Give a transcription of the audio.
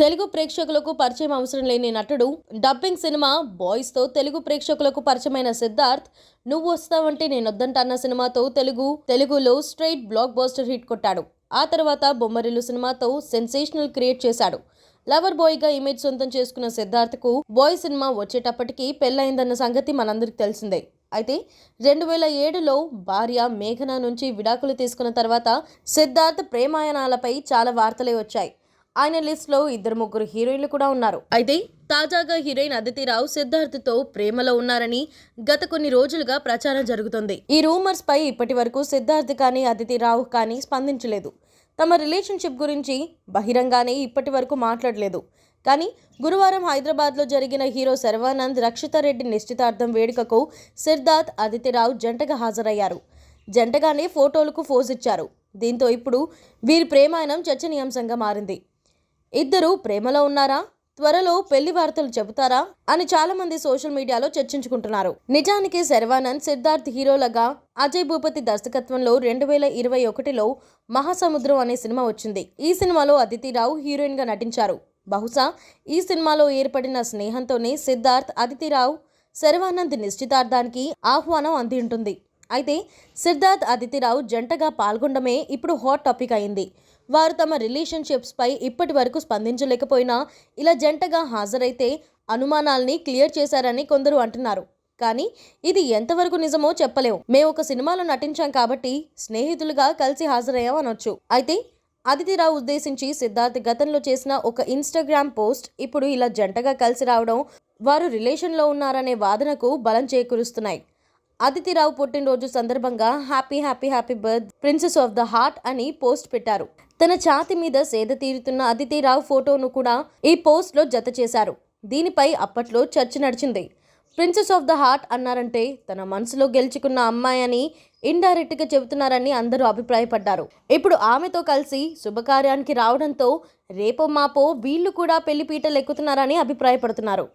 తెలుగు ప్రేక్షకులకు పరిచయం అవసరం లేని నటుడు డబ్బింగ్ సినిమా బాయ్స్తో తెలుగు ప్రేక్షకులకు పరిచయమైన సిద్ధార్థ్ నువ్వు వస్తావంటే నేను వద్దంటన్న సినిమాతో తెలుగు తెలుగులో స్ట్రైట్ బ్లాక్ బాస్టర్ హిట్ కొట్టాడు. ఆ తర్వాత బొమ్మరిల్లు సినిమాతో సెన్సేషనల్ క్రియేట్ చేశాడు. లవర్ బాయ్గా ఇమేజ్ సొంతం చేసుకున్న సిద్ధార్థ్కు బాయ్ సినిమా వచ్చేటప్పటికి పెళ్ళయిందన్న సంగతి మనందరికి తెలిసిందే. అయితే రెండు వేల ఏడులో భార్య మేఘన నుంచి విడాకులు తీసుకున్న తర్వాత సిద్ధార్థ్ ప్రేమాయణాలపై చాలా వార్తలే వచ్చాయి. ఆయన లిస్ట్లో ఇద్దరు ముగ్గురు హీరోయిన్లు కూడా ఉన్నారు. అయితే తాజాగా హీరోయిన్ అదితిరావు సిద్ధార్థ్తో ప్రేమలో ఉన్నారని గత కొన్ని రోజులుగా ప్రచారం జరుగుతుంది. ఈ రూమర్స్ పై ఇప్పటి వరకు సిద్ధార్థ్ కానీ అదితిరావు కానీ స్పందించలేదు. తమ రిలేషన్షిప్ గురించి బహిరంగానే ఇప్పటి వరకు మాట్లాడలేదు. కానీ గురువారం హైదరాబాద్లో జరిగిన హీరో శర్వానంద్ రక్షితారెడ్డి నిశ్చితార్థం వేడుకకు సిద్ధార్థ్ అదితిరావు జంటగా హాజరయ్యారు. జంటగానే ఫోటోలకు ఫోజ్ ఇచ్చారు. దీంతో ఇప్పుడు వీరి ప్రేమాయణం చర్చనీయాంశంగా మారింది. ఇద్దరు ప్రేమలో ఉన్నారా? త్వరలో పెళ్ళి వార్తలు చెబుతారా? అని చాలా మంది సోషల్ మీడియాలో చర్చించుకుంటున్నారు. నిజానికి శర్వానంద్ సిద్ధార్థ్ హీరోలుగా అజయ్ భూపతి దర్శకత్వంలో రెండు వేల ఇరవై ఒకటిలో మహాసముద్రం అనే సినిమా వచ్చింది. ఈ సినిమాలో అదితిరావు హీరోయిన్గా నటించారు. బహుశా ఈ సినిమాలో ఏర్పడిన స్నేహంతోనే సిద్ధార్థ్ అదితిరావు శర్వానంద్ నిశ్చితార్థానికి ఆహ్వానం అంది ఉంటుంది అయితే సిద్ధార్థ్ అదితిరావు జంటగా పాల్గొనడమే ఇప్పుడు హాట్ టాపిక్ అయింది. వారు తమ రిలేషన్షిప్స్పై ఇప్పటి వరకు స్పందించలేకపోయినా ఇలా జంటగా హాజరైతే అనుమానాల్ని క్లియర్ చేశారని కొందరు అంటున్నారు. కానీ ఇది ఎంతవరకు నిజమో చెప్పలేం. మేము ఒక సినిమాలో నటించాం కాబట్టి స్నేహితులుగా కలిసి హాజరయ్యాం అనొచ్చు. అయితే అదితిరావు ఉద్దేశించి సిద్ధార్థ్ గతంలో చేసిన ఒక ఇన్స్టాగ్రామ్ పోస్ట్ ఇప్పుడు ఇలా జంటగా కలిసి రావడం వారు రిలేషన్లో ఉన్నారనే వాదనకు బలం చేకూరుస్తున్నాయి. అదితిరావు పుట్టినరోజు సందర్భంగా happy happy happy birth princess of the heart అని పోస్ట్ పెట్టారు. తన ఛాతి మీద సేద తీరుతున్న అదితిరావు ఫోటోను కూడా ఈ పోస్ట్లో జత చేశారు. దీనిపై అప్పట్లో చర్చ నడిచింది. ప్రిన్సెస్ ఆఫ్ ద హార్ట్ అన్నారంటే తన మనసులో గెలుచుకున్న అమ్మాయి అని ఇండైరెక్ట్గా చెబుతున్నారని అందరూ అభిప్రాయపడ్డారు. ఇప్పుడు ఆమెతో కలిసి శుభకార్యానికి రావడంతో రేపో మాపో వీళ్ళు కూడా పెళ్ళి పీటలు ఎక్కుతున్నారని అభిప్రాయపడుతున్నారు.